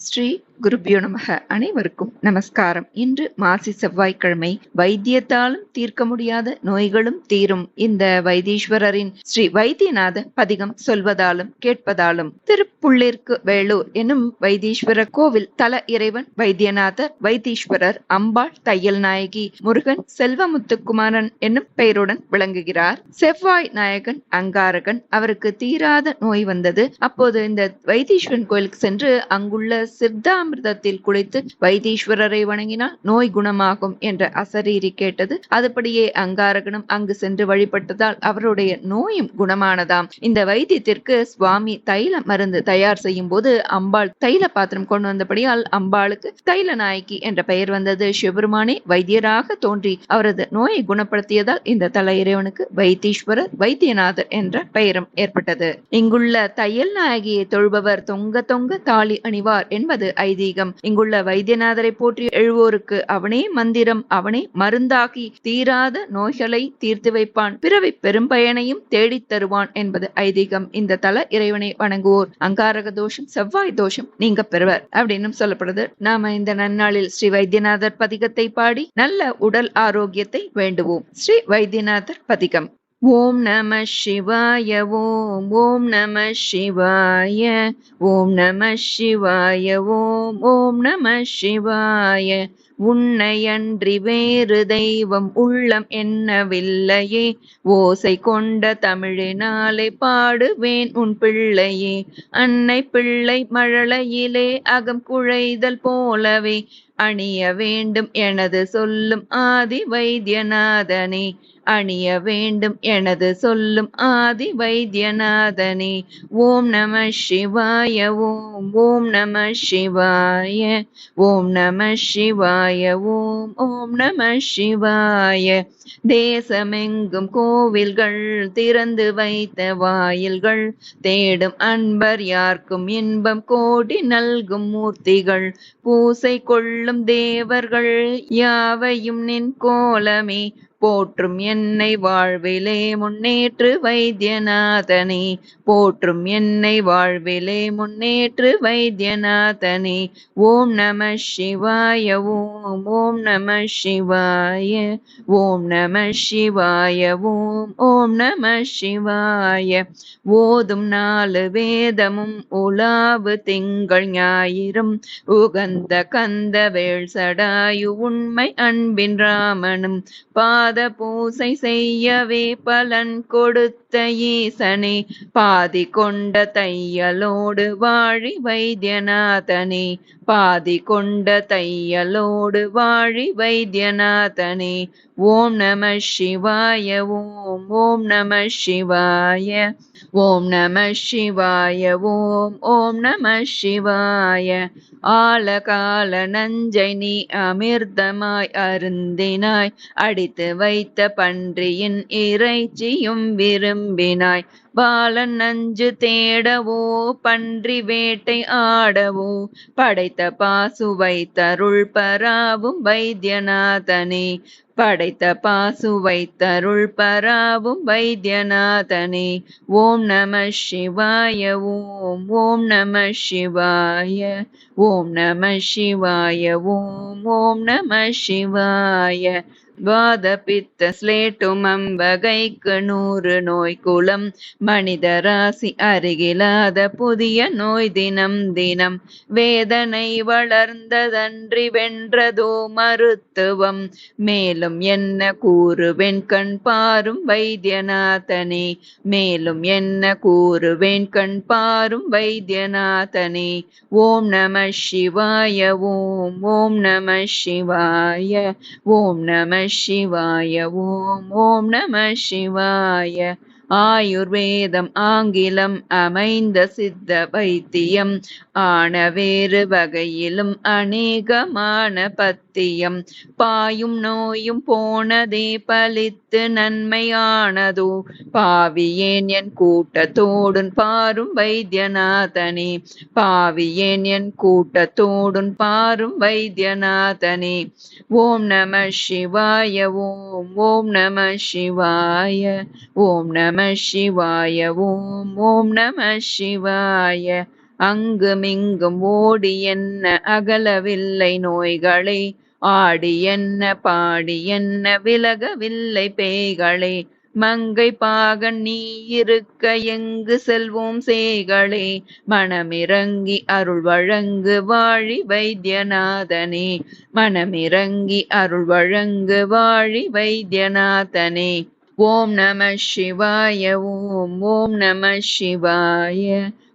ஸ்ரீ குருபியோ நமக அனைவருக்கும் நமஸ்காரம். இன்று மாசி செவ்வாய்க்கிழமை வைத்தியத்தாலும் தீர்க்க முடியாத நோய்களும் தீரும். இந்த வைத்தீஸ்வரரின் ஸ்ரீ வைத்தியநாத பதிகம் சொல்வதாலும் கேட்பதாலும் திருப்புள்ளிற்கு வேலூர் எனும் வைத்தீஸ்வரர் கோவில் தல இறைவன் வைத்தியநாதர் வைத்தீஸ்வரர் அம்பாள் தையல் நாயகி முருகன் செல்வமுத்துக்குமாரன் என்னும் பெயருடன் விளங்குகிறார். செவ்வாய் நாயகன் அங்காரகன் அவருக்கு தீராத நோய் வந்தது. அப்போது இந்த வைத்தீஸ்வரன் கோயிலுக்கு சென்று அங்குள்ள பஞ்சாமிர்தத்தில் குளித்து வைத்தீஸ்வரரை வணங்கினால் நோய் குணமாகும் என்ற அசரீரி கேட்டது. அதுபடியே அங்காரகனும் அங்கு சென்று வழிபட்டதால் அவருடைய நோயும் குணமானதாம். இந்த வைத்தியத்திற்கு சுவாமி தைல மருந்து தயார் செய்யும் போது அம்பாள் தைல பாத்திரம் கொண்டு வந்தபடியால் அம்பாளுக்கு தைல நாயகி என்ற பெயர் வந்தது. சிவபெருமானே வைத்தியராக தோன்றி அவரது நோயை குணப்படுத்தியதால் இந்த தல இறைவனுக்கு வைத்தீஸ்வரர் வைத்தியநாதர் என்ற பெயரும் ஏற்பட்டது. இங்குள்ள தையல் நாயகியை தொழுபவர் தொங்க தொங்க தாலி அணிவார் என்பது வைதீகம் இங்குள்ள வைத்தியநாதரை போற்றி எழுவோருக்கு அவனே மந்திரம் அவனே மருந்தாகி தீராத நோய்களை தீர்த்து வைப்பான். பிறவி பெரும்பயனையும் தேடித் தருவான் என்பது ஐதீகம். இந்த தல இறைவனை வணங்குவோர். அங்காரக தோஷம் செவ்வாய் தோஷம் நீங்க பெறுவர் அப்படின்னு சொல்லப்படுது. நாம இந்த நன்னாளில் ஸ்ரீ வைத்தியநாதர் பதிகத்தை பாடி நல்ல உடல் ஆரோக்கியத்தை வேண்டுவோம். ஸ்ரீ வைத்தியநாதர் பதிகம். ஓம் நம சிவாய ஓம் ஓம் நம சிவாய ஓம் நம சிவாய ஓம் ஓம் நம சிவாய. உன்னையன்றி வேறு தெய்வம் உள்ளம் என்னவில்லையே. ஓசை கொண்ட தமிழினாலே பாடுவேன் உன் பிள்ளையே. அன்னை பிள்ளை மழலையிலே அகம் குழைதல் போலவே. அணிய வேண்டும் எனது சொல்லும் ஆதி வைத்தியநாதனே அணிய வேண்டும் எனது சொல்லும் ஆதி வைத்தியநாதனே ஓம் நம சிவாய ஓம் ஓம் நம சிவாய ஓம் நம சிவாய ஓம் ஓம் நம சிவாய. தேசமெங்கும் கோவில்கள் திறந்து வைத்த வாயில்கள் தேடும் அன்பர் யார்க்கும் இன்பம் கோடி நல்கும் மூர்த்திகள். பூசை கொள்ளும் தேவர்கள் யாவையும் நின் கோலமே. போற்றும் என்னை வாழ்விலே முன்னேற்று வைத்தியநாதனே. போற்றும் என்னை வாழ்விலே முன்னேற்று வைத்தியநாதனே. ஓம் நம சிவாய ஓம் ஓம் நம சிவாய ஓம் நம சிவாய ஓம் ஓம் நம சிவாய. ஓதும் நாலு வேதமும் உலாவு திங்கள் ஞாயிறும். உகந்த கந்த வேள் சடாயு உண்மை அன்பின் ராமனும். பாத பாத பூசை செய்யவே பலன் கொடுத்த ஈசனே பாதி கொண்ட தையலோடு வாழி வைத்தியநாதனே. பாதி கொண்ட தையலோடு வாழி வைத்தியநாதனே. ஓம் நம சிவாய ஓம் ஓம் நம சிவாய ஓம் நம சிவாய ஓம் ஓம் நம சிவாய. ஆலகால நஞ்சை நீ அமிர்தமாய் அருந்தினாய். அடித்து வைத்த பன்றியின் இறைச்சியும் விரும்பினாய் பாலன் நஞ்சு தேடவோ பன்றி வேட்டை ஆடவோ படைத்த பாசுவை தருள் பராவும் வைத்தியநாதனே. படைத்த பாசுவை தருள் பராவும் வைத்தியநாதனே. ஓம் நம சிவாய ஓம் ஓம் நம சிவாய ஓம் நம சிவாய ஓம் ஓம் நம சிவாய. வாத பித்த ஸ்லேட்டும் அம்பகைக்கு நூறு நோய் குளம் மனித ராசி அருகிலாத புதிய நோய் தினம் தினம். வேதனை வளர்ந்ததன்றி வென்றதோ மருத்துவம். மேலும் என்ன கூறுவேன் கண் பாரும் வைத்தியநாதனே. மேலும் என்ன கூறுவேன் கண் பாரும் வைத்தியநாதனே. ஓம் நம சிவாய ஓம் ஓம் நம சிவாய ஓம் நம சிவாய ஓம் ஓம் நம சிவாய. ஆயுர்வேதம் ஆங்கிலம் அமைந்த சித்த வைத்தியம். ஆன வேறு வகையிலும் அநேகமான பத்தியம். பாயும் நோயும் போனதே பலித்து நன்மையானதோ. பாவியேன் என் கூட்டத்தோடுன் பாரும் வைத்தியநாதனே. பாவியேன் என் கூட்டத்தோடுன் பாரும் வைத்தியநாதனே. ஓம் நம சிவாய ஓம் ஓம் நம சிவாய ஓம் நம சிவாய ஓம் ஓம் நம சிவாய. அங்குமிங்கும் ஓடி என்ன அகலவில்லை நோய்களே ஆடி என்ன பாடி என்ன விலகவில்லை பேய்களே. மங்கை பாகன் நீ இருக்க எங்கு செல்வோம் சேகளே மனமிறங்கி அருள் வழங்கு வாழி வைத்தியநாதனே. மனமிறங்கி அருள் வழங்கு வாழி வைத்தியநாதனே. ஓம் நம சிவாய ஓம் ஓம் நம சிவாய.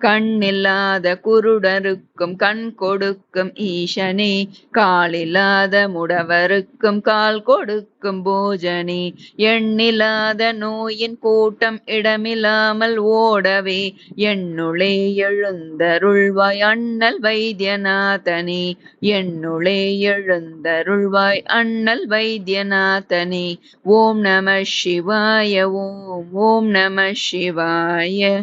கண்ணில்லாத குருடருக்கும் கண் கொடுக்கும் ஈசனே காலில்லாத முடவருக்கும் கால் கொடுக்கும் போஜனே. எண்ணில்லாத நோயின் கூட்டம் இடமில்லாமல் ஓடவே என்னுளே எழுந்தருள்வாய் அண்ணல் வைத்தியநாதனே. என்னுளே எழுந்தருள்வாய் அண்ணல் வைத்தியநாதனே. ஓம் நம சிவாய ஓம் ஓம் நம சிவாய.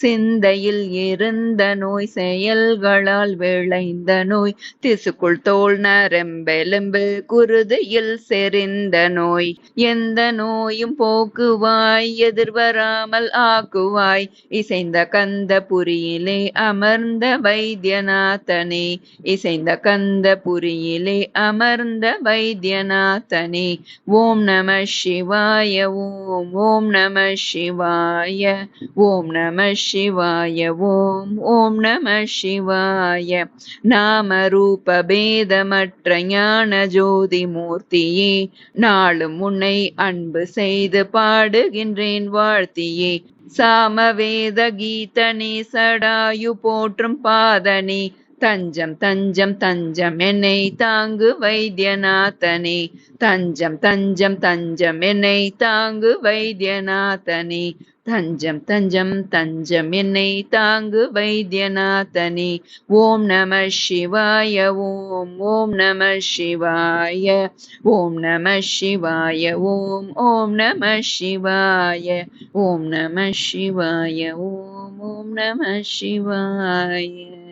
சிந்தையில் இருந்த நோய் செயல்களால் விளைந்த நோய். திசுக்குள் தோல் நரம்பெலும்பு குருதியில் செறிந்த நோய். எந்த நோயும் போக்குவாய் எதிர்வராமல் ஆக்குவாய். இசைந்த கந்த புரியிலே அமர்ந்த வைத்தியநாதனே. இசைந்த கந்த புரியிலே அமர்ந்த வைத்தியநாதனே. ஓம் நம சிவாய ஓம் ஓம் நம சிவாய ஓம் நம சிவாய ஓம் ஓம் நம சிவாய. நாம ரூப பேதமற்ற ஞான ஜோதி மூர்த்தியே நாளும் உன்னை அன்பு செய்து பாடுகின்றேன் வாழ்த்தியே. சாமவேத கீதனே சடாயு போற்றும் பாதனே தஞ்சம் தஞ்சம் தஞ்சம் என்னை தாங்கு வைத்தியநாதனே. தஞ்சம் தஞ்சம் தஞ்சம் என்னை தாங்கு வைத்தியநாதனே. தஞ்சம் தஞ்சம் தஞ்சம். என்னை தாங்கு வைத்தியநாதனே. ஓம் நம சிவாய ஓம் ஓம் நம சிவாய ஓம் நம சிவாய ஓம் ஓம் நம சிவாய ஓம் நம சிவாய ஓம் ஓம் நம சிவாய.